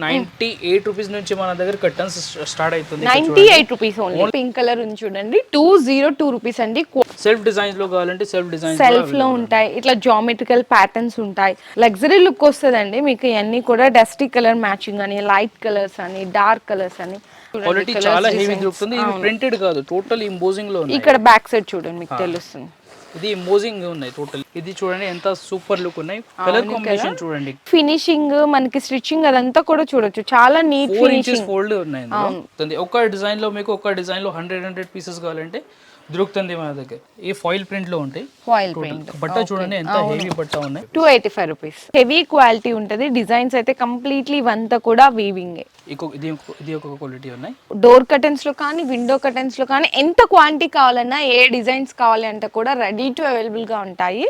Ninety eight rupees నుంచి మన దగ్గర కర్టన్స్ స్టార్ట్ అవుతుంది ninety eight rupees only pink colour ఉంది చూడండి. టూ జీరో టూ రూపీస్ అండి. సెల్ఫ్ డిజైన్స్లో కావాలంటే సెల్ఫ్ డిజైన్ సెల్ఫ్లో ఉంటాయి. ఇట్లా జామెట్రికల్ ప్యాటర్న్స్ ఉంటాయి. లగ్జరీ లుక్ వస్తుందండి. మీకు ఇవన్నీ కూడా డస్టీ కలర్ మ్యాచింగ్ అని లైట్ కలర్స్ అని డార్క్ కలర్స్ అని. క్వాలిటీ చాలా హెవీ దొరుకుతుంది. ఇది ప్రింటెడ్ కాదు. టోటల్ ఇంపోజింగ్లో ఇక్కడ బ్యాక్ సైడ్ చూడండి మీకు తెలుస్తుంది. ఇది ఇంపోజింగ్ ఉన్నాయి టోటల్ ఇది చూడండి ఎంత సూపర్ లుక్ ఉన్నాయి. కలర్ కాంబినేషన్ చూడండి. ఫినిషింగ్ మనకి స్టిచ్చింగ్ అదంతా కూడా చూడొచ్చు. చాలా నీట్ ఫోర్ ఇంచెస్ ఫోల్డ్ ఉన్నాయి. ఒక డిజైన్లో మీకు ఒక డిజైన్లో హండ్రెడ్ హండ్రెడ్ పీసెస్ కావాలంటే దొరుకుతుంది మన దగ్గర. ఈ ఫాయిల్ ప్రింట్లో ఉంటాయి. ఫాయిల్ పెయింట్ బట్ట చూడండి ఎంత హెవీ బట్ట ఉన్నాయి. Two eighty five rupees. Heavy quality ఉంటుంది. డిజైన్స్ అయితే కంప్లీట్లీ ఇవంతా కూడా వీవింగ్ ఇది ఒక క్వాలిటీ ఉన్నాయి. డోర్ కర్టన్స్లో కానీ విండో కర్టన్స్లో కానీ ఎంత క్వాంటిటీ కావాలన్నా ఏ డిజైన్స్ కావాలి అంటే కూడా రెడీ టు అవైలబుల్గా ఉంటాయి.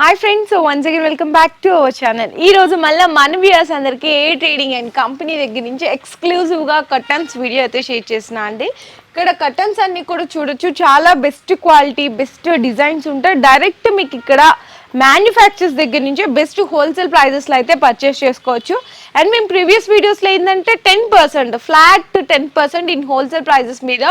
Hi friends once again welcome back to our channel ఈ రోజు మళ్ళీ మన వ్యూయర్స్ అందరికీ ఏ ట్రేడింగ్ అండ్ కంపెనీ దగ్గర నుంచి ఎక్స్క్లూజివ్గా కర్టన్స్ వీడియో అయితే షేర్ చేసిన అండి. ఇక్కడ కర్టన్స్ అన్ని కూడా చూడొచ్చు. చాలా బెస్ట్ క్వాలిటీ బెస్ట్ డిజైన్స్ ఉంటాయి. డైరెక్ట్ మీకు ఇక్కడ మ్యానుఫ్యాక్చర్స్ దగ్గర నుంచే బెస్ట్ హోల్సేల్ ప్రైజెస్లో అయితే పర్చేస్ చేసుకోవచ్చు. అండ్ మేము ప్రీవియస్ వీడియోస్లో ఏంటంటే ten percent flat ten percent in wholesale prices మీద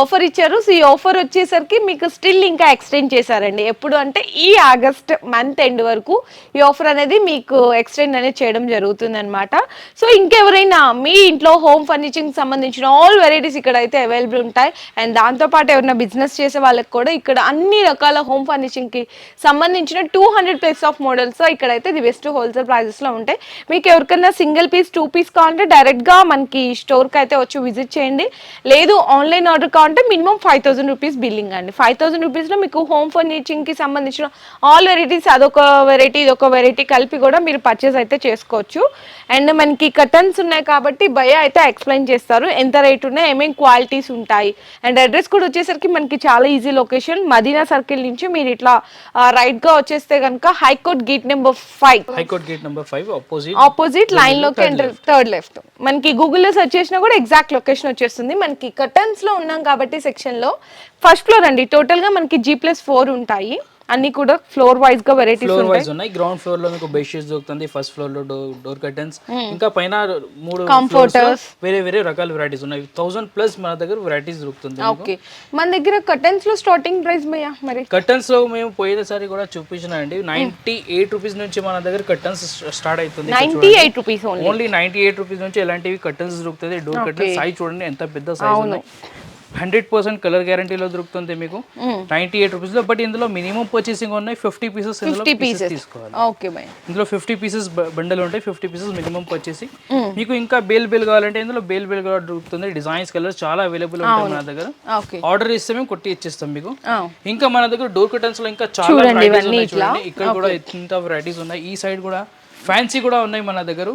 ఆఫర్ ఇచ్చారు. సో ఈ ఆఫర్ వచ్చేసరికి మీకు స్టిల్ ఇంకా ఎక్స్టెండ్ చేశారండి. ఎప్పుడు అంటే ఈ ఆగస్ట్ మంత్ ఎండ్ వరకు ఈ ఆఫర్ అనేది మీకు ఎక్స్టెండ్ అనేది చేయడం జరుగుతుంది అనమాట సో ఇంకెవరైనా మీ ఇంట్లో హోమ్ ఫర్నిచరింగ్ సంబంధించిన ఆల్ వెరైటీస్ ఇక్కడ అయితే అవైలబుల్ ఉంటాయి. అండ్ దాంతోపాటు ఎవరైనా బిజినెస్ చేసే వాళ్ళకి కూడా ఇక్కడ అన్ని రకాల హోమ్ ఫర్నిషింగ్కి సంబంధించిన two hundred place of models ఇక్కడైతే ది బెస్ట్ హోల్సేల్ ప్రైజెస్లో ఉంటాయి. మీకు ఎవరికైనా సింగిల్ పీస్ టూ పీస్ కావాలంటే డైరెక్ట్గా మనకి స్టోర్కి అయితే వచ్చి విజిట్ చేయండి. లేదు ఆన్లైన్ ఆర్డర్ కావాలంటే minimum five thousand rupees billing అండి. ఫైవ్ థౌసండ్ రూపీస్లో మీకు హోమ్ ఫర్నిచింగ్కి సంబంధించిన ఆల్ వెరైటీస్ అదొక వెరైటీ ఇదొక వెరైటీ కలిపి కూడా మీరు పర్చేస్ అయితే చేసుకోవచ్చు. అండ్ మనకి కటన్స్ ఉన్నాయి కాబట్టి భయ అయితే ఎక్స్ప్లెయిన్ చేస్తారు. ఎంత రేట్ ఉన్నాయి ఏమేమి క్వాలిటీస్ ఉంటాయి. అండ్ అడ్రస్ కూడా వచ్చేసరికి మనకి చాలా ఈజీ లొకేషన్ మదీనా సర్కిల్ నుంచి మీరు ఇట్లా రైట్గా వచ్చేస్తే వచ్చేస్తే కనుక high court gate number five. High court gate number five opposite opposite లైన్లోకి ఎంటర్ థర్డ్ లెఫ్ట్ మనకి గూగుల్లో సెర్చ్ చేసినా కూడా ఎగ్జాక్ట్ లొకేషన్ వచ్చేస్తుంది. మనకి కర్టన్స్లో ఉన్నాం కాబట్టి సెక్షన్లో. ఫస్ట్ ఫ్లోర్ అండి. టోటల్గా మనకి జీ ప్లస్ ఫోర్ ఉంటాయి. అన్ని కూడా ఫ్లోర్ వైజ్గా వెరైటీస్ ఫ్లోర్ వైజ్ ఉన్నాయి. గ్రౌండ్ ఫ్లోర్లో మీకు బెడ్షీట్స్ దొరుకుతుంది ఫస్ట్ ఫ్లోర్లో డోర్ కర్టన్స్ ఇంకా పైన మూడు లో వేరే వేరే రకాల వెరైటీస్ ఉన్నాయి. థౌసండ్ ప్లస్ మన దగ్గర వెరైటీస్ దొరుకుతుంది ఓకే మన దగ్గర కర్టన్స్లో స్టార్టింగ్ ప్రైస్ భయ్యా మరి? కర్టన్స్లో మేము పోయేసారి కూడా చూపించిన అండి. నైన్టీ ఎయిట్ రూపీస్ నుంచి మన దగ్గర కర్టన్స్ స్టార్ట్ అవుతుంది. Ninety eight rupees only only ninety eight rupees నుంచి ఎలాంటివి కర్టన్స్ దొరుకుతుంది డోర్ కర్టన్ సైజ్ చూడండి ఎంత పెద్ద సైజ్ ఉన్నాయి. హండ్రెడ్ పర్సెంట్ కలర్ గ్యారంటీలో దొరుకుతుంది మీకు. నైన్టీ ఎయిట్ రూపీస్లో బట్ ఇందులో మినిమం పర్చేసింగ్ ఉన్నాయి. ఫిఫ్టీ పీసెస్ ఫిఫ్టీ తీసుకోవాలి. ఓకే ఇందులో ఫిఫ్టీ పీసెస్ బండల్ ఉంటాయి. ఫిఫ్టీ పీసెస్ మినిమం పర్చేసి మీకు ఇంకా బేల్ బేల్ కావాలంటే ఇందులో బేల్ బేల్ కూడా దొరుకుతుంది. డిజైన్స్ కలర్స్ చాలా అవైలబుల్ ఉంటాయి మన దగ్గర. ఆర్డర్ ఇస్తే మేము కొట్టి ఇచ్చేస్తాం మీకు. ఇంకా మన దగ్గర డోర్ కర్టన్స్లో ఇంకా చాలా ఇక్కడ కూడా ఇంత వెరైటీస్ ఉన్నాయి. ఈ సైడ్ కూడా ఫ్యాన్సీ కూడా ఉన్నాయి మన దగ్గర.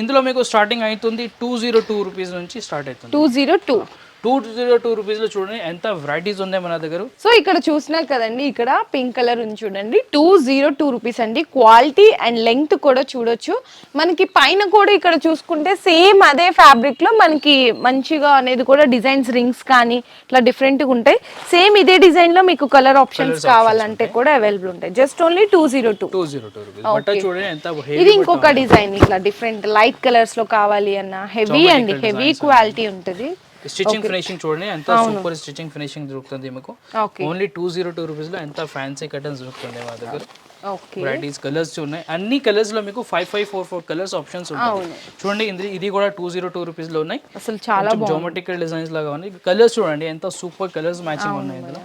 ఇందులో మీకు స్టార్టింగ్ అవుతుంది టూ జీరో టూ రూపీస్ నుంచి స్టార్ట్ అవుతుంది. Two zero two two zero two రూపీస్లో చూడండి ఎంత వెరైటీస్ ఉన్నాయి మన దగ్గర. సో ఇక్కడ చూసినారు కదండి ఇక్కడ పింక్ కలర్ ఉంది చూడండి టూ జీరో టూ రూపీస్ అండి. క్వాలిటీ అండ్ లెంగ్త్ కూడా చూడొచ్చు. మనకి పైన కూడా ఇక్కడ చూసుకుంటే సేమ్ అదే ఫ్యాబ్రిక్లో మనకి మంచిగా అనేది కూడా డిజైన్స్ రింగ్స్ కానీ ఇట్లా డిఫరెంట్గా ఉంటాయి. సేమ్ ఇదే డిజైన్లో మీకు కలర్ ఆప్షన్స్ కావాలంటే కూడా అవైలబుల్ ఉంటాయి. Just only two zero two two zero two ఇది ఇంకొక డిజైన్ ఇట్లా డిఫరెంట్ లైట్ కలర్స్లో కావాలి అన్న. హెవీ అండి హెవీ క్వాలిటీ ఉంటుంది. స్టిచ్చింగ్ ఫినిషింగ్ చూడండి ఎంత సూపర్ స్టిచ్చింగ్ ఫినిషింగ్ దొరుకుతుంది మీకు. ఓన్లీ టూ జీరో టూ రూపీస్లో ఎంత ఫ్యాన్సీ కటన్స్ దొరుకుతుంది మా దగ్గర. వెరైటీస్ కలర్స్ ఉన్నాయి. అన్ని కలర్స్లో మీకు five five four four colours options ఉంటాయి. చూడండి ఇది ఇది కూడా టూ జీరో టూ రూపీస్లో ఉన్నాయి. అసలు చాలా జోమెట్రికల్ డిజైన్స్ లాగా ఉన్నాయి. కలర్స్ చూడండి ఎంత సూపర్ కలర్స్ మ్యాచింగ్ ఉన్నాయి ఇందులో.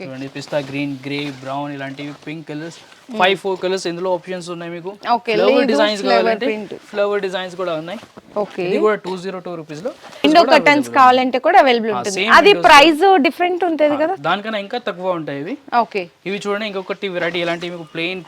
చూడండి పిస్తా గ్రీన్ గ్రే బ్రౌన్ ఇలాంటివి pink colours five four colours ఇందులో ఆప్షన్స్ ఉన్నాయి మీకు. ఫ్లవర్ డిజైన్స్ కావాలంటే. ఫ్లవర్ డిజైన్స్ కూడా ఉన్నాయి. ఓకే ఇది కూడా టూ జీరో టూ రూపీస్లో. విండో కర్టన్స్ కావాలంటే కూడా అవైలబుల్ ఉంటుంది. అది ప్రైస్ డిఫరెంట్ ఉంటుంది కదా? దానికన్నా ఇంకా తక్కువ ఉంటాయి ఇవి. ఓకే ఇవి చూడండి ఇంకొకటి వెరైటీ ఎలాంటి మీకు ప్లెయిన్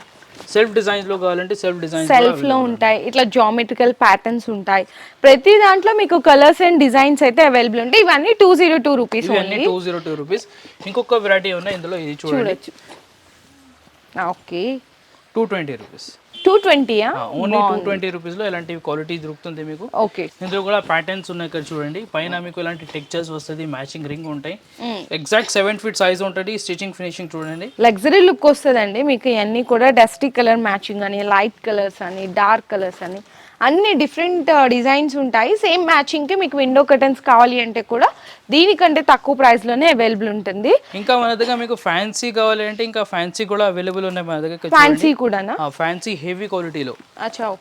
సెల్ఫ్ డిజైన్స్లో కావాలంటే సెల్ఫ్ డిజైన్స్ సెల్ఫ్లో ఉంటాయి. ఇట్లా జామెట్రికల్ ప్యాటర్న్స్ ఉంటాయి. ప్రతి దాంట్లో మీకు కలర్స్ అండ్ డిజైన్స్ అయితే అవైలబుల్ ఉంటాయి. ఇవన్నీ టూ జీరో టూ రూపీస్ ఇవన్నీ టూ జీరో టూ రూపీస్ ఇంకొక వెరైటీ ఉన్నాయి ఇందులో ఇది చూడండి. చూడొచ్చు. Okay two twenty rupees two ట్వంటీయా only two twenty రూపీస్లో ఇలాంటి క్వాలిటీ దొరుకుతుంది మీకు? ఓకే ఇందులో కూడా ప్యాటర్న్స్ ఉన్నాయి ఇక్కడ చూడండి. పైన మీకు ఇలాంటి టెక్చర్స్ వస్తుంది మ్యాచింగ్ రింగ్ ఉంటాయి. ఎగ్జాక్ట్ సెవెన్ ఫీట్ సైజ్ ఉంటుంది స్టిచింగ్ ఫినిషింగ్ చూడండి. లగ్జరీ లుక్ వస్తుందండి. మీకు ఇవన్నీ కూడా డస్టీ కలర్ మ్యాచింగ్ అని లైట్ కలర్స్ అని డార్క్ కలర్స్ అని. అన్ని డిఫరెంట్ డిజైన్స్ ఉంటాయి. సేమ్ మ్యాచింగ్కి మీకు విండో కర్టన్స్ కావాలి అంటే కూడా దీనికంటే తక్కువ ప్రైస్లోనే అవైలబుల్ ఉంటుంది. ఇంకా మన దగ్గర మీకు ఫ్యాన్సీ కావాలి అంటే ఇంకా ఫ్యాన్సీ కూడా అవైలబుల్ ఉన్నాయి మన దగ్గర ఫ్యాన్సీ కూడానా? ఫ్యాన్సీ హెవీ క్వాలిటీలో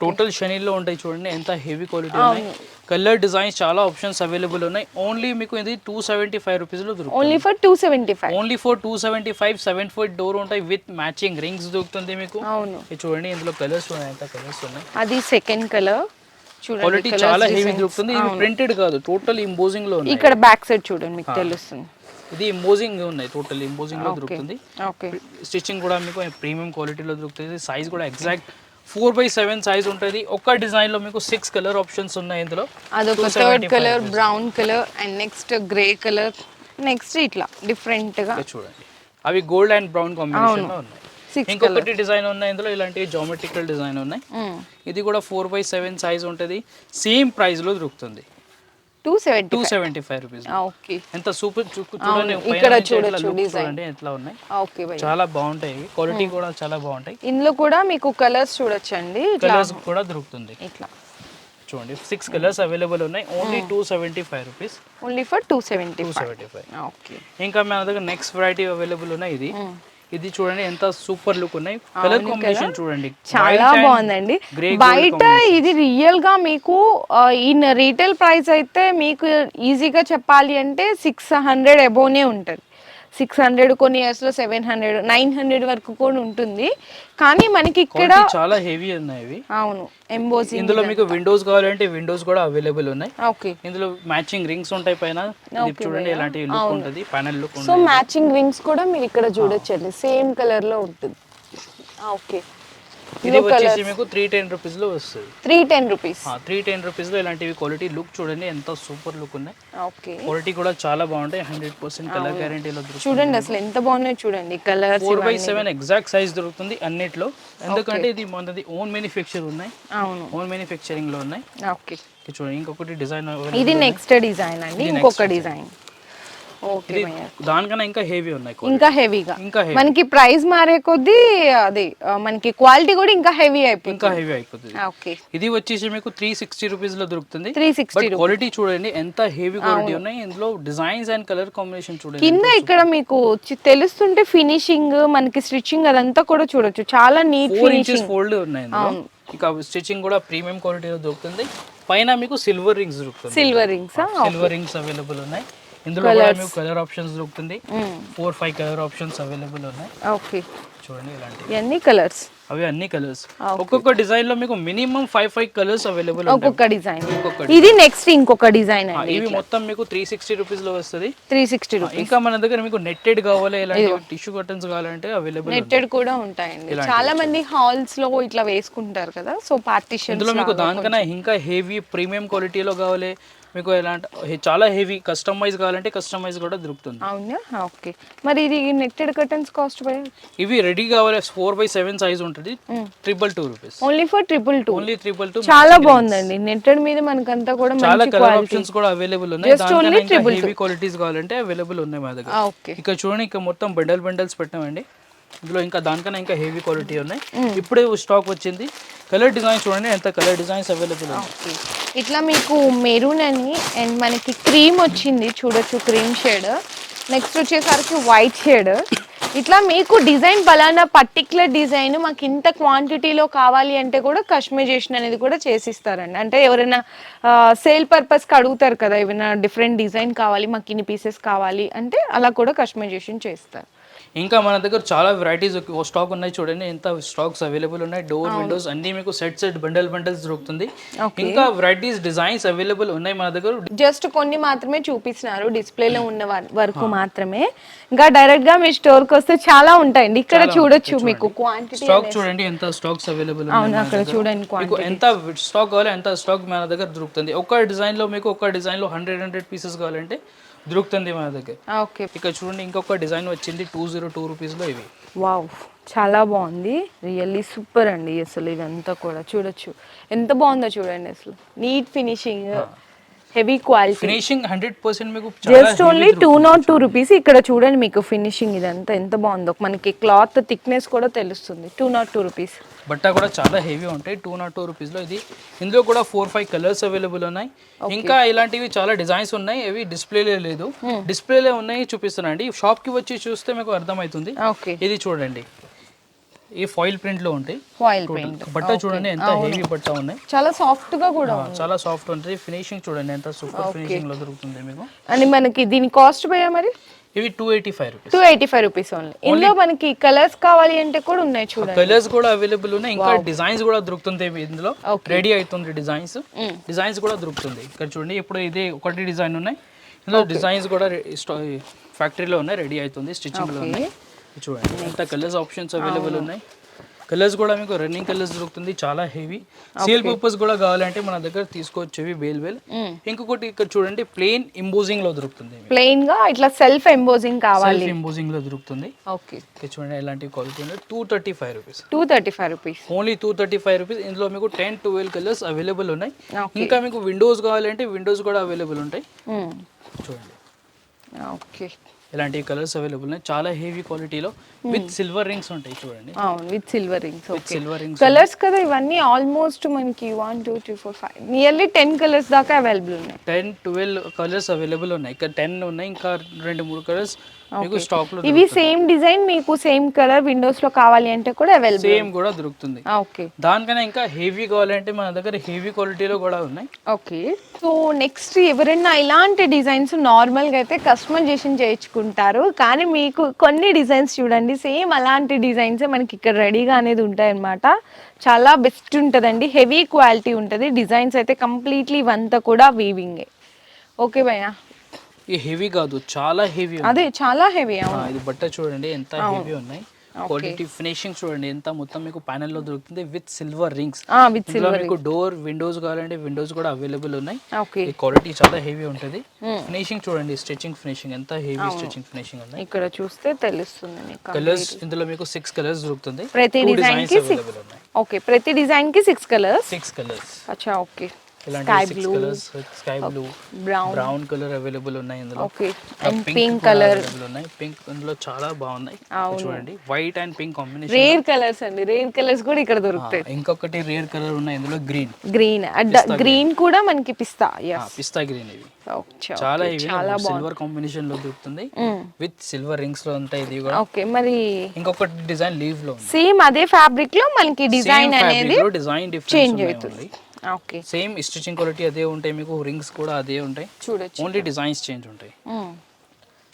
టోటల్ షనీల్లో ఉంటాయి చూడండి ఎంత హెవీ క్వాలిటీ ఉన్నాయి. కలర్ డిజైన్స్ చాలా ఆప్షన్స్ అవైలబుల్ ఉన్నాయి. ఓన్లీ మీకు ఇది టూ సెవెంటీ ఫైవ్ రూపీస్లో దొరుకుతుంది. Only for two seventy five only for two seventy five seven feet door ఉంటాయి విత్ మ్యాచింగ్ రింగ్స్ దొరుకుతుంది మీకు. అవును. చూడండి ఇందులో కలర్స్ ఉన్నాయి ఎంత కలర్స్ ఉన్నాయి. అది సెకండ్ కలర్ క్వాలిటీ చాలా హెవీ దొరుకుతుంది. ఇది ప్రింటెడ్ కాదు టోటల్ ఇంపోజింగ్లో ఇక్కడ బ్యాక్ సైడ్ చూడండి మీకు తెలుస్తుంది. ఇది ఇంపోజింగ్ ఉన్నాయి టోటల్ ఇంపోజింగ్లో దొరుకుతుంది. ఓకే స్టిచ్చింగ్ కూడా మీకు ప్రీమియం క్వాలిటీలో దొరుకుతుంది. సైజ్ కూడా exact four by seven size ఉంటుంది. ఒక్క డిజైన్లో మీకు సిక్స్ కలర్ ఆప్షన్స్ ఉన్నాయి ఇందులో. అదొక third colour brown colour and next grey colour next ఇట్లా డిఫరెంట్గా చూడండి. అవి గోల్డ్ అండ్ బ్రౌన్ కాంబినేషన్లో ఉన్నాయి. ఇంకొకటి డిజైన్ ఉన్నాయి. ఇందులో ఇలాంటి జామెట్రికల్ డిజైన్ ఉన్నాయి. ఇది కూడా ఫోర్ బై సెవెన్ సైజ్ ఉంటుంది. సేమ్ ప్రైస్లో దొరుకుతుంది. Two seventy two seventy five rupees. Okay. ఎంత సూపర్ చూడండి ఇక్కడ చూడొచ్చు ఎట్లా ఉన్నాయి. ఓకే చాలా బాగుంటాయి. క్వాలిటీ కూడా చాలా బాగుంటాయి. ఇందులో కూడా మీకు కలర్స్ చూడొచ్చండి. కలర్స్ కూడా దొరుకుతుంది. ఇట్లా. చూడండి సిక్స్ కలర్స్ అవైలబుల్ ఉన్నాయి. Only two seventy five rupees only for two seventy two seventy five okay. ఇంకా మన దగ్గర నెక్స్ట్ వెరైటీ అవైలబుల్ ఉన్నాయి ఇది. ఇది చూడండి ఎంత సూపర్ లుక్ ఉన్నాయి. కలర్ కాంబినేషన్ చూడండి. చాలా బాగుందండి. బయట ఇది రియల్గా మీకు ఈ రీటైల్ ప్రైస్ అయితే మీకు ఈజీగా చెప్పాలి అంటే సిక్స్ హండ్రెడ్ అబోనే ఉంటుంది. సిక్స్ హండ్రెడ్ కొన్ని ఇయర్స్లో సెవెన్ హండ్రెడ్ నైన్ హండ్రెడ్ వరకు కూడా ఉంటుంది. కానీ మనకి ఇక్కడ చాలా హెవీ ఉన్నాయి అవును ఎంబోజింగ్ ఇందులో మీకు విండోస్ కావాలంటే విండోస్ కూడా అవైలబుల్ ఉన్నాయి. ఓకే ఇందులో మ్యాచింగ్ రింగ్స్ ఉంటాయి పైన. చూడండి ఎలాంటి లుక్ ఉంటుంది panel look so matching rings కూడా మీరు ఇక్కడ చూడొచ్చండి. సేమ్ కలర్లో ఉంటుంది. ఓకే ఇది వచ్చేసి మీకు త్రీ టెన్ రూపీస్లో వస్తుంది. Three ten rupees three ten రూపీస్లో ఇలాంటివి క్వాలిటీ లుక్ చూడండి ఎంత సూపర్ లుక్ ఉన్నాయి. ఓకే క్వాలిటీ కూడా చాలా బాగుంటాయి హండ్రెడ్ పర్సెంట్ కలర్ గ్యారంటీలో చూడండి అసలు ఎంత బాగున్నాయి చూడండి colours four by seven exact size దొరుకుతుంది అన్నిట్లో. ఎందుకంటే ఇది మనది ఓన్ మ్యానుఫ్యాక్చర్ ఉన్నాయి. అవును. ఓన్ మ్యానుఫ్యాక్చరింగ్లో ఉన్నాయి. ఓకే చూడండి ఇంకొకటి డిజైన్ ఇది నెక్స్ట్ డిజైన్ అండి ఇంకొక డిజైన్ ఓకే దానికన్నా ఇంకా హెవీ ఉన్నాయి. ఇంకా హెవీగా. ఇంకా మనకి ప్రైస్ మారే కొద్దీ అది మనకి క్వాలిటీ కూడా ఇంకా హెవీ అయిపోతుంది. ఇంకా హెవీ అయిపోతుంది. ఓకే. ఇది వచ్చేసి మీకు త్రీ సిక్స్టీ రూపీస్లో దొరుకుతుంది. త్రీ సిక్స్టీ క్వాలిటీ చూడండి ఎంత హెవీ క్వాలిటీ ఉన్నాయి. ఇందులో డిజైన్స్ అండ్ కలర్ కాంబినేషన్ చూడండి కింద ఇక్కడ మీకు తెలుస్తుంటే ఫినిషింగ్ మనకి స్టిచ్చింగ్ అదంతా కూడా చూడొచ్చు. చాలా నీట్ ఫినిషింగ్ ఫోల్డ్ ఉన్నాయి ఇంకా స్టిచ్చింగ్ కూడా ప్రీమియం క్వాలిటీలో దొరుకుతుంది. పైన మీకు సిల్వర్ రింగ్స్ దొరుకుతుంది. Silver rings silver rings available ఉన్నాయి. ఇందులో కూడా మీకు కలర్ ఆప్షన్స్ దొరుకుతుంది. Four five colour options available ఉన్నాయి. ఓకే చూడండి ఇలాంటి ఇవన్నీ కలర్స్ అవి అన్ని కలర్స్ ఒక్కొక్క డిజైన్లో మీకు minimum five five colours available ఒక్కొక్క డిజైన్ ఇది నెక్స్ట్ ఇంకొక డిజైన్ ఇవి మొత్తం మీకు త్రీ సిక్స్టీ రూపీస్లో వస్తుంది. త్రీ సిక్స్టీ రూపీస్ ఇంకా మన దగ్గర మీకు నెట్టెడ్ కావాలి ఇలాంటి టిష్యూ కర్టన్స్ కావాలంటే అవైలబుల్ నెట్టెడ్ కూడా ఉంటాయండి. చాలా మంది హాల్స్లో ఇట్లా వేసుకుంటారు కదా సో పార్టీషన్ ఇందులో మీకు దానికన్నా ఇంకా హెవీ ప్రీమియం క్వాలిటీలో కావాలి మీకు ఎలాంటి చాలా హెవీ కస్టమైజ్ కావాలంటే కస్టమైజ్ కూడా దొరుకుతుంది. అవునా? ఓకే. మరి ఇది నెట్టెడ్ కర్టన్స్ కాస్ట్ ఇవి రెడీ కావాలి ఫోర్ బై సెవెన్ సైజ్ ఉంటుంది. Triple two rupees. Only for triple two only triple two చాలా బాగుందండి. నెట్టెడ్ మీద మనకంతా కూడా చాలా కలర్ ఆప్షన్స్ కూడా అవైలబుల్ ఉన్నాయి. హెవీ క్వాలిటీస్ కావాలంటే అవైలబుల్ ఉన్నాయి మా దగ్గర. ఓకే. ఇక్కడ చూడండి ఇక్కడ మొత్తం బండల్ బండల్స్ పెట్టామండి. ఇందులో ఇంకా దానికన్నా ఇంకా హెవీ క్వాలిటీ ఉన్నాయి. ఇప్పుడే స్టాక్ వచ్చింది. కలర్ డిజైన్ చూడండి ఎంత కలర్ డిజైన్స్ అవైలబుల్ ఇట్లా మీకు మెరూన్ అని అండ్ మనకి క్రీమ్ వచ్చింది చూడొచ్చు క్రీమ్ షేడ్ నెక్స్ట్ వచ్చేసరికి వైట్ షేడ్ ఇట్లా మీకు డిజైన్ పలానా పర్టికులర్ డిజైన్ మాకు ఇంత క్వాంటిటీలో కావాలి అంటే కూడా కస్టమైజేషన్ అనేది కూడా చేసిస్తారండి. అంటే ఎవరైనా సేల్ పర్పస్కి అడుగుతారు కదా ఏమైనా డిఫరెంట్ డిజైన్ కావాలి మాకు ఇన్ని పీసెస్ కావాలి అంటే అలా కూడా కస్టమైజేషన్ చేస్తారు. ఇంకా మన దగ్గర చాలా వెరైటీస్ స్టాక్ ఉన్నాయి చూడండి. ఎంత స్టాక్స్ అవైలబుల్ ఉన్నాయి. డోర్ విండోస్ అన్ని మీకు సెట్ సెట్ బండల్ బండల్స్ దొరుకుతుంది. ఇంకా వెరైటీస్ డిజైన్స్ అవైలబుల్ ఉన్నాయి మన దగ్గర. జస్ట్ కొన్ని మాత్రమే చూపిస్తున్నారు. డిస్ప్లేలో ఉన్న వ- వరకు మాత్రమే. ఇంకా డైరెక్ట్గా మీ స్టోర్కి వస్తే చాలా ఉంటాయండి. ఇక్కడ చూడొచ్చు మీకు క్వాంటిటీ స్టాక్ చూడండి ఎంత స్టాక్స్ అవైలబుల్ అవును అక్కడ చూడండి క్వాంటిటీ ఎంత స్టాక్ కావాలి ఎంత స్టాక్ మన దగ్గర దొరుకుతుంది. ఒక డిజైన్లో మీకు ఒక డిజైన్లో హండ్రెడ్ హండ్రెడ్ పీసెస్ కావాలంటే దొరుకుతుంది మన దగ్గర. ఓకే. ఇక్కడ చూడండి ఇంకొక డిజైన్ వచ్చింది టూ జీరో టూ రూపీస్లో ఇవి. వావ్ చాలా బాగుంది. రియల్లీ సూపర్ అండి అసలు ఇదంతా కూడా. చూడొచ్చు. ఎంత బాగుందో చూడండి అసలు. Neat finishing heavy quality. Finishing hundred percent మీకు చాలా just only two nought two rupees ఇక్కడ చూడండి మీకు ఫినిషింగ్ ఇదంతా ఎంత బాగుందో. మనకి క్లాత్ థిక్నెస్ కూడా తెలుస్తుంది. టూ నాట్ టూ రూపీస్ బట్ట కూడా చాలా హెవీ ఉంటాయి. టూ నాట్ టూ రూపీస్లో ఇది. ఇందులో కూడా ఫోర్ ఫైవ్ కలర్స్ అవైలబుల్ ఉన్నాయి. ఇంకా ఇలాంటివి చాలా డిజైన్స్ ఉన్నాయి. ఇవి డిస్ప్లేలే లేదు. డిస్ప్లేలే ఉన్నాయి చూపిస్తున్నా అండి. షాప్కి వచ్చి చూస్తే మీకు అర్థమవుతుంది. ఓకే ఇది చూడండి. ఈ ఫాయిల్ ప్రింట్లో ఉంటాయి. ఫాయిల్ బట్ట చూడండి ఎంత హెవీ బట్ట ఉన్నాయి. చాలా సాఫ్ట్గా కూడా చాలా సాఫ్ట్ ఉంటుంది. ఫినిషింగ్ చూడండి ఎంత సూపర్ ఫినిషింగ్లో దొరుకుతుంది మీకు. అని మనకి దీని కాస్ట్ పోయా మరి? ఇవి two eighty five rupees. Two eighty five rupees only. ఇందులో మనకి కలర్స్ కావాలి అంటే కూడా ఉన్నాయి చూడండి. కలర్స్ కూడా అవైలబుల్ ఉన్నాయి. ఇంకా డిజైన్స్ కూడా దొరుకుతుంది ఇందులో. రెడీ అవుతుంది డిజైన్స్. డిజైన్స్ కూడా దొరుకుతుంది ఇక్కడ చూడండి ఇప్పుడు ఇది ఒకటి డిజైన్ ఉన్నాయి. ఇందులో డిజైన్స్ కూడా ఫ్యాక్టరీలో ఉన్నాయి. రెడీ అవుతుంది స్టిచ్చింగ్లో ఉన్నాయి. చూడండి. ఎంత కలర్స్ ఆప్షన్స్ అవైలబుల్ ఉన్నాయి. కలర్స్ కూడా మీకు రన్నింగ్ కలర్స్ దొరుకుతుంది చాలా హెవీ సేల్ పర్పస్ కూడా కావాలంటే మన దగ్గర తీసుకోవచ్చు ఇవి బేల్ బేల్ ఇంకొకటి ఇక్కడ చూడండి ప్లెయిన్ ఇంబోజింగ్లో దొరుకుతుంది. ప్లెయిన్గా ఇట్లా సెల్ఫ్ ఎంబోజింగ్ కావాలి. సెల్ఫ్ ఇంబోజింగ్లో దొరుకుతుంది. ఓకే చూడండి ఎలాంటి క్వాలిటీ ఉంది? Two thirty five rupees two thirty five rupees only two thirty five rupees ఇందులో మీకు టెన్ ట్వెల్వ్ కలర్స్ అవైలబుల్ ఉన్నాయి. ఇంకా మీకు విండోస్ కావాలంటే విండోస్ కూడా అవైలబుల్ ఉంటాయి. చూడండి. ఓకే ఇలాంటి కలర్స్ అవైలబుల్ ఉన్నాయి. చాలా హెవీ క్వాలిటీలో విత్ సిల్వర్ రింగ్స్ ఉంటాయి చూడండి. అవును with silver rings. With silver rings colours కదా ఇవన్నీ ఆల్మోస్ట్ మనకి one two three four five nearly ten colours దాకా అవైలబుల్ ఉన్నాయి. టెన్ ట్వెల్వ్ కలర్స్ అవైలబుల్ ఉన్నాయి. ఇక్కడ టెన్ ఉన్నాయి. ఇంకా రెండు మూడు కలర్స్ మీకు స్టాక్లో ఇవి సేమ్ డిజైన్ మీకు సేమ్ కలర్ విండోస్లో కావాలి అంటే కూడా అవైలబుల్ సేమ్ కూడా దొరుకుతుంది. ఓకే దానికన్నా ఇంకా హెవీ కావాలంటే మన దగ్గర హెవీ క్వాలిటీలో కూడా ఉన్నాయి. ఓకే సో నెక్స్ట్ ఎవరైనా ఇలాంటి డిజైన్స్ నార్మల్గా అయితే కస్టమైజేషన్ చేయించుకుంటారు. కానీ మీకు కొన్ని డిజైన్స్ చూడండి సేమ్ అలాంటి డిజైన్స్ మనకి ఇక్కడ రెడీగా అనేది ఉంటాయి అన్నమాట చాలా బెస్ట్ ఉంటుందండి. హెవీ క్వాలిటీ ఉంటుంది. డిజైన్స్ అయితే కంప్లీట్లీ ఇవంతా కూడా వీవింగే ఓకే భయ్య. హెవీ కాదు చాలా హెవీ అదే చాలా హెవీ ఇది బట్ట చూడండి ఎంత హెవీ ఉన్నాయి. క్వాలిటీ ఫినిషింగ్ చూడండి ఎంత మొత్తం మీకు panel లో దొరుకుతుంది విత్ సిల్వర్ రింగ్స్ విత్ మీకు డోర్ విండోస్ కావాలంటే విండోస్ కూడా అవైలబుల్ ఉన్నాయి. క్వాలిటీ చాలా హెవీ ఉంటుంది. ఫినిషింగ్ చూడండి స్టిచ్చింగ్ ఫినిషింగ్ ఎంత హెవీ స్టిచ్చింగ్ ఫినిషింగ్ ఉన్నాయి. ఇక్కడ చూస్తే తెలుస్తుంది కలర్స్ ఇందులో మీకు సిక్స్ కలర్స్ దొరుకుతుంది. ప్రతి డిజైన్కి ఓకే ప్రతి డిజైన్కి సిక్స్ కలర్స్ సిక్స్ కలర్స్ అచ్చా ఓకే. ఇలాంటి six colours sky blue brown brown colour available ఉన్నాయి ఇందులో. ఓకే అండ్ పింక్ కలర్ ఉన్నాయి. పింక్ ఇందులో చాలా బాగున్నాయి. చూడండి. White and pink combination rare colours అండి. రేర్ కలర్స్ కూడా ఇక్కడ దొరుకుతాయి. ఇంకొకటి రేర్ కలర్ ఉన్నాయి ఇందులో గ్రీన్ గ్రీన్ గ్రీన్ కూడా మనకి పిస్తా. ఎస్ పిస్తా గ్రీన్ ఇవి. చాలా ఇవి సిల్వర్ కాంబినేషన్లో దొరుకుతుంది. విత్ సిల్వర్ రింగ్స్లో ఉంటాయి ఇది కూడా. ఓకే మరి ఇంకొకటి డిజైన్ లీవ్లో సేమ్ అదే ఫ్యాబ్రిక్లో మనకి డిజైన్ అనేది డిజైన్ చేంజ్ అవుతుంది. ఓకే సేమ్ స్టిచింగ్ క్వాలిటీ అదే ఉంటాయి మీకు రింగ్స్ కూడా అదే ఉంటాయి. చూడొచ్చు. ఓన్లీ డిజైన్స్ చేంజ్ ఉంటాయి. మ్మ్.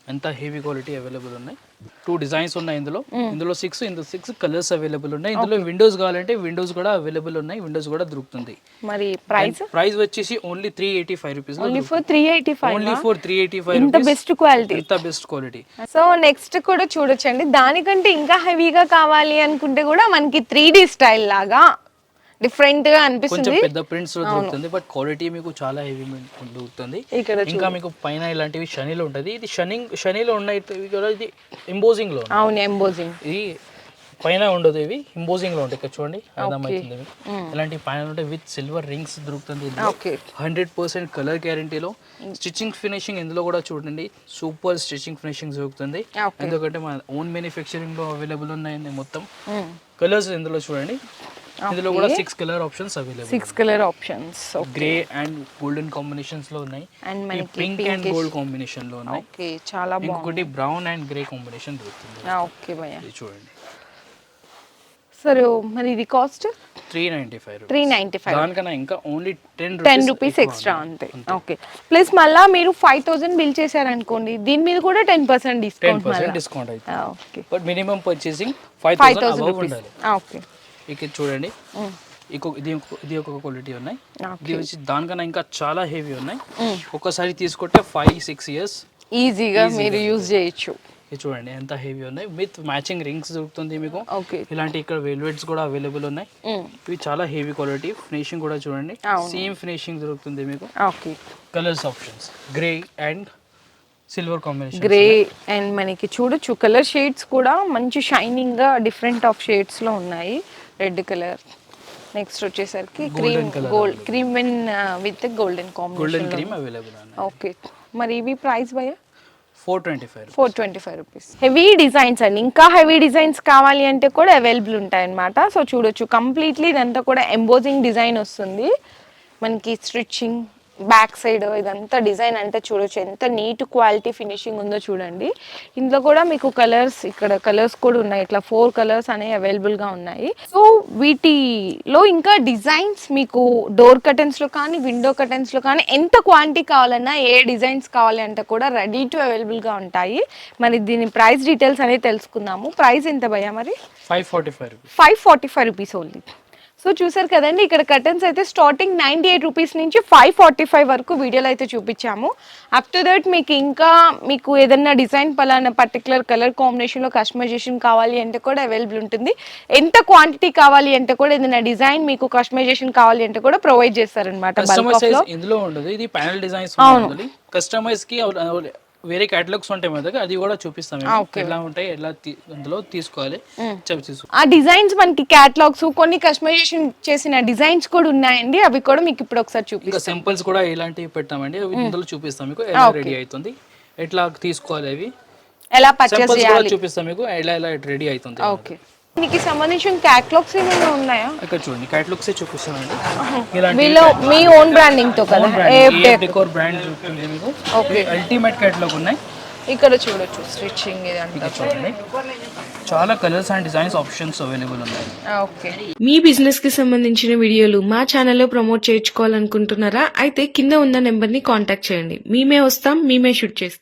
ఎంత హెవీ క్వాలిటీ అవైలబుల్ ఉన్నాయి? టూ డిజైన్స్ ఉన్నాయి ఇందులో. ఇందులో సిక్స్ ఇందులో సిక్స్ కలర్స్ అవైలబుల్ ఉన్నాయి. ఇందులో విండోస్ కావాలంటే విండోస్ కూడా అవైలబుల్ ఉన్నాయి. విండోస్ కూడా దొరుకుతుంది. మరి ప్రైస్ ప్రైస్ వచ్చేసి only three eighty five rupees only for three eighty five only for three eighty five ఇంత బెస్ట్ క్వాలిటీ ఎంత బెస్ట్ క్వాలిటీ సో నెక్స్ట్ కూడా చూడొచ్చండి. దానికంటే ఇంకా హెవీగా కావాలి అనుకుంటే కూడా మనకి త్రీ డి స్టైల్ లాగా డిఫరెంట్గా అనిపిస్తుంది. పెద్ద ప్రింట్స్లో దొరుకుతుంది బట్ క్వాలిటీ మీకు చాలా హెవీ దొరుకుతుంది. ఇంకా మీకు పైన ఇలాంటివి శనిలో ఉంటుంది. ఇది శని శనిలో ఉన్నాయి ఇది ఇంపోజింగ్లో. అవును ఎంబోజింగ్ ఇది పైన ఉండదు ఇవి ఇంపోజింగ్లో ఉంటాయి. ఇక్కడ చూడండి అర్థమవుతుంది ఇలాంటి పైన ఉంటాయి విత్ సిల్వర్ రింగ్స్ దొరుకుతుంది హండ్రెడ్ పర్సెంట్ కలర్ గ్యారంటీలో స్టిచ్చింగ్ ఫినిషింగ్ ఇందులో కూడా చూడండి సూపర్ స్టిచ్చింగ్ ఫినిషింగ్ దొరుకుతుంది. ఎందుకంటే మన ఓన్ మ్యానుఫ్యాక్చరింగ్లో అవైలబుల్ ఉన్నాయండి మొత్తం. కలర్స్ ఇందులో చూడండి. ఇందులో కూడా six colour options available six colour options grey and golden కాంబినేషన్స్లో ఉన్నాయి. అండ్ మనకి పింక్ అండ్ గోల్డ్ కాంబినేషన్లో ఉన్నాయి. ఓకే చాలా బాగుంది. ఇంకొకటి బ్రౌన్ అండ్ గ్రే కాంబినేషన్ దొరుకుతుంది ఓకే భయ్య. చూడండి. సరే మరి ఇది cost three ninety five three ninety five దానికన్నా ఇంకా only ten ten rupees extra అంతే. ఓకే ప్లస్ మళ్ళా మీరు ఫైవ్ థౌసండ్ బిల్ చేశారనుకోండి దీని మీద కూడా టెన్ పర్సెంట్ డిస్కౌంట్ డిస్కౌంట్ అవుతుంది. Okay but minimum purchasing five thousand okay ఇక చూడండి. ఇది ఒక క్వాలిటీ ఉన్నాయి. ఇది వచ్చి దానికన్నా ఇంకా చాలా హెవీ ఉన్నాయి. ఒకసారి తీసుకుంటే ఫైవ్ సిక్స్ ఇయర్స్ ఈజీగా మీరు యూజ్ చేయొచ్చు. చూడండి ఎంత హెవీ ఉన్నాయి. విత్ మ్యాచింగ్ రింగ్స్ దొరుకుతుంది మీకు. ఓకే. ఇలాంటి ఇక్కడ వెల్వెట్స్ కూడా అవైలబుల్ ఉన్నాయి. ఇవి చాలా హెవీ క్వాలిటీ ఫినిషింగ్ కూడా చూడండి. సేమ్ ఫినిషింగ్ దొరుకుతుంది మీకు. Okay. Colours options grey and silver combination grey and మనకి చూడొచ్చు. కలర్ షేడ్స్ కూడా మంచి షైనింగ్గా డిఫరెంట్ ఆఫ్ షేడ్స్లో ఉన్నాయి. Red colour. నెక్స్ట్ వచ్చేసరికి cream gold cream win with golden golden combination cream available okay మరి ఇవి ప్రైస్ భయ్యా four twenty five four twenty five rupees heavy designs అండి. ఇంకా హెవీ డిజైన్స్ కావాలి అంటే కూడా అవైలబుల్ ఉంటాయి అన్నమాట సో చూడొచ్చు. కంప్లీట్లీ ఇదంతా కూడా ఎంబోజింగ్ డిజైన్ వస్తుంది. మనకి స్టిచ్చింగ్ బ్యాక్ సైడ్ ఇదంతా డిజైన్ అంటే చూడొచ్చు. ఎంత నీట్ క్వాలిటీ ఫినిషింగ్ ఉందో చూడండి. ఇందులో కూడా మీకు కలర్స్ ఇక్కడ కలర్స్ కూడా ఉన్నాయి. ఇట్లా ఫోర్ కలర్స్ అనేవి అవైలబుల్గా ఉన్నాయి. సో వీటిలో ఇంకా డిజైన్స్ మీకు డోర్ కర్టన్స్లో కానీ విండో కర్టన్స్లో కానీ ఎంత క్వాంటిటీ కావాలన్నా ఏ డిజైన్స్ కావాలి అంటే కూడా రెడీ టు అవైలబుల్గా ఉంటాయి. మరి దీని ప్రైస్ డీటెయిల్స్ అనేది తెలుసుకుందాము. ప్రైస్ ఎంత భయ్యా మరి? Five forty five five forty five rupees only. So చూసారు కదండి ఇక్కడ కర్టన్స్ అయితే స్టార్టింగ్ నైంటీ ఎయిట్ రూపీస్ నుంచి ఫైవ్ ఫార్టీ ఫైవ్ వరకు వీడియోలో అయితే చూపించాము. అప్ టు దట్ మీకు ఇంకా మీకు ఏదన్నా డిజైన్ పలానా పర్టికులర్ కలర్ కాంబినేషన్లో కస్టమైజేషన్ కావాలి అంటే కూడా అవైలబుల్ ఉంటుంది. ఎంత క్వాంటిటీ కావాలి అంటే కూడా ఏదైనా డిజైన్ మీకు కస్టమైజేషన్ కావాలి అంటే కూడా ప్రొవైడ్ చేస్తారనమాట ఇందులో ఉండదు ఇది ప్యానల్ డిజైన్స్ అవును. ఉంటుంది కస్టమైజ్కి వేరే క్యాటలాగ్స్ ఉంటాయి మన దగ్గర. అది కూడా చూపిస్తాం మేము. ఎలా ఉంటాయి ఎలా అందులో తీసుకోవాలి. చెప్పి ఆ డిజైన్స్ మనకి క్యాటలాగ్స్ కొన్ని కస్టమైజేషన్ చేసిన డిజైన్స్ కూడా ఉన్నాయండి. అవి కూడా మీకు ఇప్పుడు ఒకసారి చూపిస్తాను ఇంకా సింపుల్స్ కూడా ఇలాంటివి పెట్టామండి. అవి ఇందులో చూపిస్తాం మీకు ఎలా రెడీ అవుతుంది ఎట్లా తీసుకోవాలి అవి. ఎలా పర్చేస్ చేయాలి? చూపిస్తాం మీకు ఎలా ఎలా రెడీ అవుతుంది ఓకే. దీనికి సంబంధించిన క్యాటలాగ్స్ ఏమైనా ఉన్నాయా? ఇక్కడ చూడండి క్యాటలాగ్స్ చూపిస్తామండి ఇలాంటి మీలో మీ ఓన్ బ్రాండింగ్తో కదా? ఏ- డెకోర్ బ్రాండ్ చూపించింది మీకు? Okay. అల్టిమేట్ క్యాటలాగ్ ఉన్నాయి. ఇక్కడ చూడొచ్చు స్టిచ్చింగ్ ఇదంతా. చూడండి. చాలా colours and designs options available ఉన్నాయి. ఓకే. మీ బిజినెస్కి సంబంధించిన వీడియోలు మా ఛానల్లో ప్రమోట్ చేయించుకోవాలనుకుంటున్నారా? అయితే కింద ఉన్న నెంబర్ని కాంటాక్ట్ చేయండి. మేమే వస్తాం మేమే షూట్ చేస్తాం.